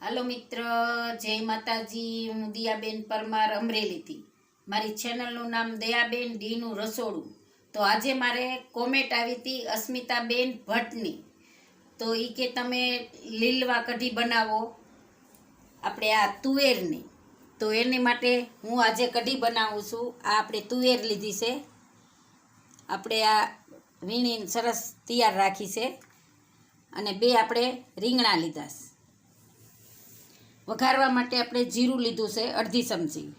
હાલો મિત્ર, જય માતાજી. હું દિયાબેન પરમાર અમરેલીથી. મારી ચેનલનું નામ દયાબેન ડીનું રસોડું. તો આજે મારે કોમેન્ટ આવી હતી અસ્મિતાબેન ભટ્ટની. તો એ કે તમે લીલવા કઢી બનાવો. આપણે આ તુવેરની. તો એની માટે હું આજે કઢી બનાવું છું. આ આપણે તુવેર લીધી છે. આપણે આ વીણી સરસ તૈયાર રાખી છે. અને બે આપણે રીંગણા લીધા છે. વઘારવા માટે આપણે જીરું લીધું છે, અડધી ચમચી.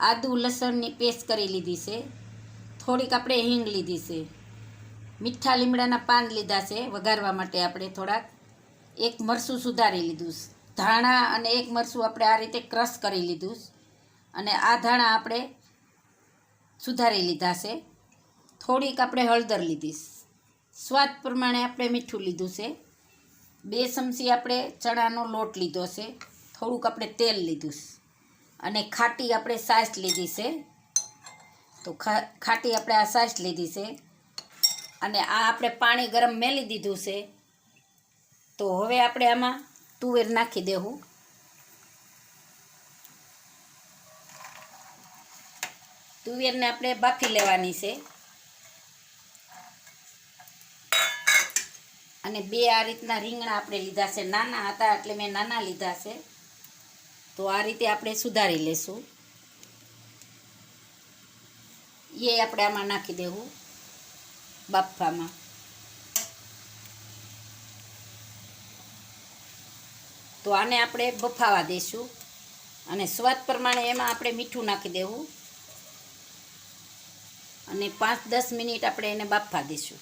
આદુ, લસણની પેસ્ટ કરી લીધી છે. થોડીક આપણે હિંગ લીધી છે. મીઠા લીમડાના પાન લીધા છે, વઘારવા માટે આપણે થોડાક. એક મરસું સુધારી લીધું ધાણા અને એક મરસું આપણે આ રીતે ક્રશ કરી લીધું અને આ ધાણા આપણે સુધારી લીધા છે. થોડીક આપણે હળદર લીધી સ્વાદ પ્રમાણે આપણે મીઠું લીધું છે. બે ચમચી આપણે ચણાનો લોટ લીધો છે. થોડુંક આપણે તેલ લીધું છે. અને ખાટી આપણે સાસ લીધી છે. તો ખા- ખાટી આપણે આ સાસ લીધી છે. અને આ આપણે પાણી ગરમ મેલી દીધું છે. તો હવે આપણે આમાં તુવેર નાખી દેવું. તુવેરને આપણે બાફી લેવાની છે. અને બે આ રીતના રીંગણા આપણે લીધા છે. નાના હતા એટલે મેં નાના લીધા છે. તો આ રીતે આપણે સુધારી લેશું. એ આપણે આમાં નાખી દેવું. બાફામાં તો આને આપણે બફાવા દઈશું અને સ્વાદ પ્રમાણે એમાં આપણે મીઠું નાખી દેવું. અને પાંચ દસ મિનિટ આપણે એને બાફવા દઈશું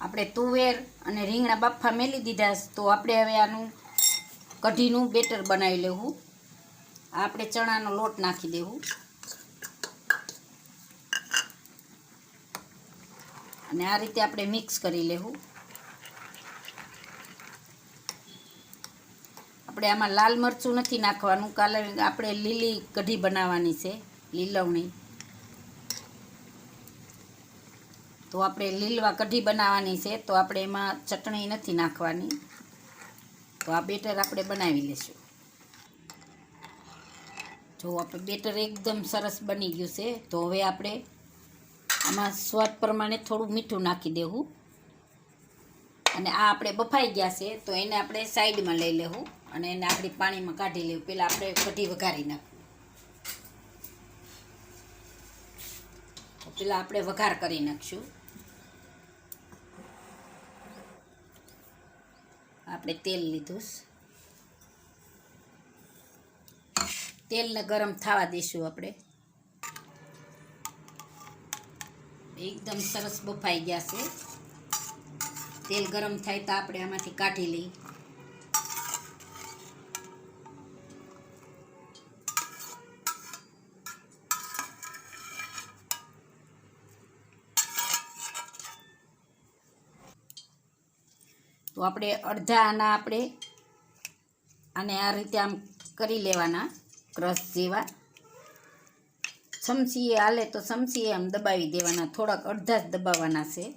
આપણે તુવેર અને રીંગણા બાફા મેલી દીધા તો આપણે હવે આનું કઢીનું બેટર બનાવી લેવું. આપણે ચણાનો લોટ નાખી દેવું. અને આ રીતે આપણે મિક્સ કરી લેવું. આપણે આમાં લાલ મરચું નથી નાખવાનું. કાલે આપણે લીલી કઢી બનાવવાની છે, લીલવણી. તો આપણે લીલવા કઢી બનાવવાની છે, તો આપણે એમાં ચટણી નથી નાખવાની. તો આ બેટર આપણે બનાવી લઈશું. જો આપણે બેટર એકદમ સરસ બની ગયું છે, તો હવે આપણે આમાં સ્વાદ પ્રમાણે થોડું મીઠું નાખી દેવું. અને આ આપણે બફાઈ ગયા છે, તો એને આપણે સાઈડમાં લઈ લેવું અને એને આપણે પાણીમાં કાઢી લેવું. પહેલાં આપણે કઢી વઘારી નાખવું. પહેલાં આપણે વઘાર કરી નાખશું. આપણે તેલ લીધું તેલને ગરમ થવા દઈશું આપણે. એકદમ સરસ બફાઈ ગયા છે. તેલ ગરમ થાય તો આપણે આમાંથી કાઢી લઈ તો આપણે અડધા આના આપણે આને આ રીતે આમ કરી લેવાના ક્રશ જેવા. ચમચીએ હાલે તો ચમચીએ આમ દબાવી દેવાના, થોડાક અડધા જ દબાવવાના છે.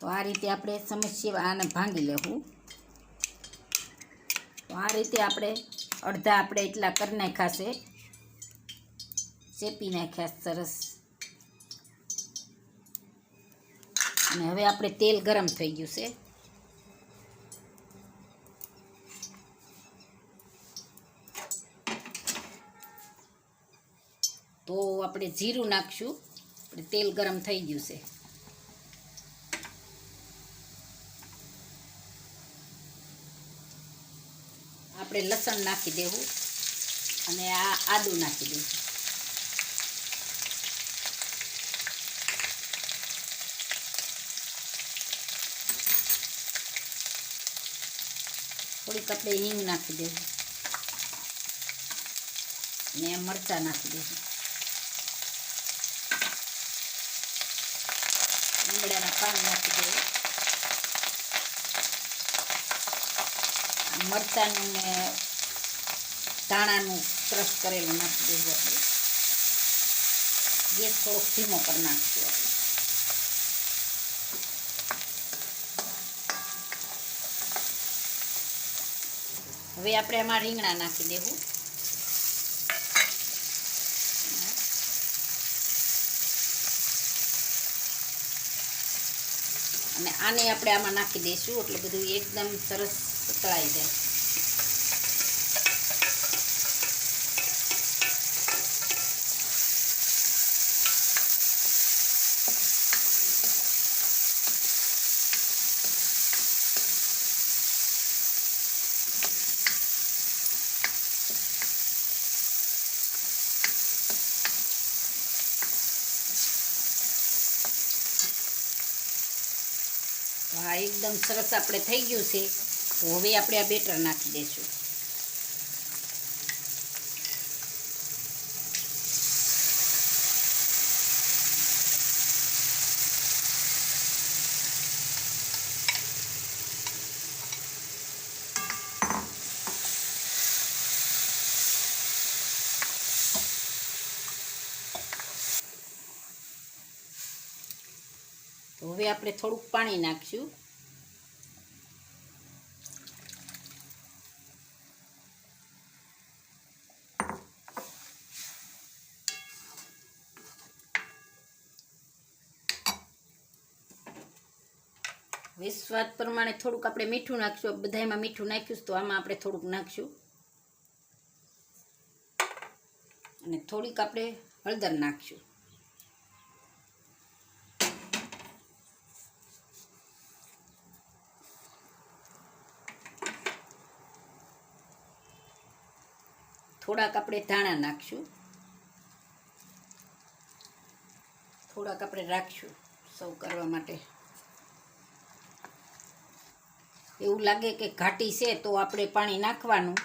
તો આ રીતે આપણે સમસ્યા આને ભાંગી લેવું. તો આ રીતે આપણે અડધા આપણે એટલા કરી નાખ્યા છે. ચેપી નાખ્યા સરસ. અને હવે આપણે તેલ ગરમ થઈ ગયું છે. તો આપણે જીરું નાખશું. તેલ ગરમ થઈ ગયું છે. આપણે લસણ નાખી દેવું અને આ આદું નાખી દેવું. થોડીક આપણે હિંગ નાખી દેવું. ને મરચાં નાખી દેવું લીમડાના પાન નાખી દેવું મરચાંનું ને ધાણાનું ક્રશ કરેલું નાખી દેવું આપણે. ગેસ થોડોક ધીમો કરી નાખીશું આપણે. હવે આપણે આમાં રીંગણા નાખી દેવું. અને આને આપણે આમાં નાખી દઈશું. એટલે બધું એકદમ સરસ ઉતળાઈ જાય. એકદમ સરસ આપણે થઈ ગયું છે. હવે આપણે આ બેટર નાખી દઈશું. હવે આપણે થોડુંક પાણી નાખીશું. સ્વાદ પ્રમાણે થોડુંક આપણે મીઠું નાખશું. બધામાં મીઠું નાખ્યું તો આમાં આપણે થોડુંક નાખશું. અને થોડીક આપણે હળદર નાખશું. થોડાક આપણે ધાણા નાખશું. થોડાક આપણે રાખશું. સૌ કરવા માટે. એવું લાગે કે ઘાટી છે તો આપણે પાણી નાખવાનું.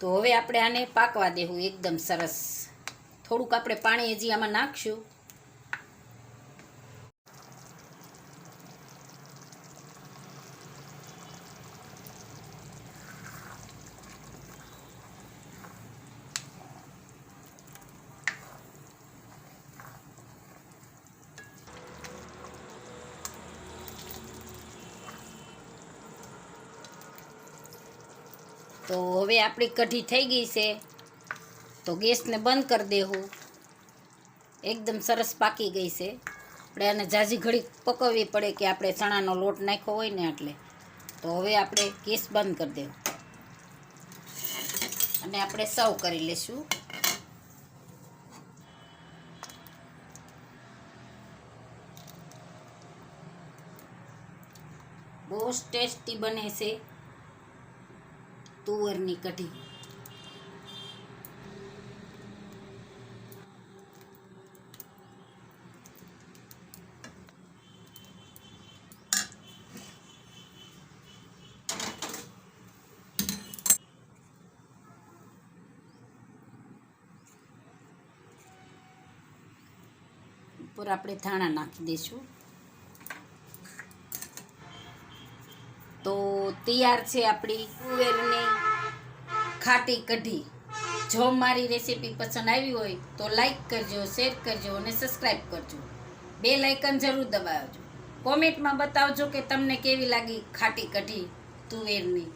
તો હવે આપણે આને પાકવા દેવું, એકદમ સરસ. થોડુંક આપણે પાણી હજી આમાં નાખશું. તો હવે આપણી કઢી થઈ ગઈ છે. તો ગેસને બંધ કરી દેવું. એકદમ સરસ પાકી ગઈ છે. આપણે આને ઝાઝી ઘડી પકવવી પડે કે આપણે ચણાનો લોટ નાખ્યો હોય ને એટલે તો હવે આપણે ગેસ બંધ કરી દેવું. અને આપણે સર્વ કરી લઈશું બહુ ટેસ્ટી બને છે. તુવરની કઢી. ઉપર આપણે ધાણા નાખી દઈશું. તૈયાર છે આપણી તુવેરની ખાટી કઢી. જો મારી રેસીપી પસંદ આવી હોય તો લાઈક કરજો, શેર કરજો અને સબસ્ક્રાઈબ કરજો. બે લાઇકન જરૂર દબાવજો. કોમેન્ટમાં બતાવજો કે તમને કેવી લાગી ખાટી કઢી તુવેરની.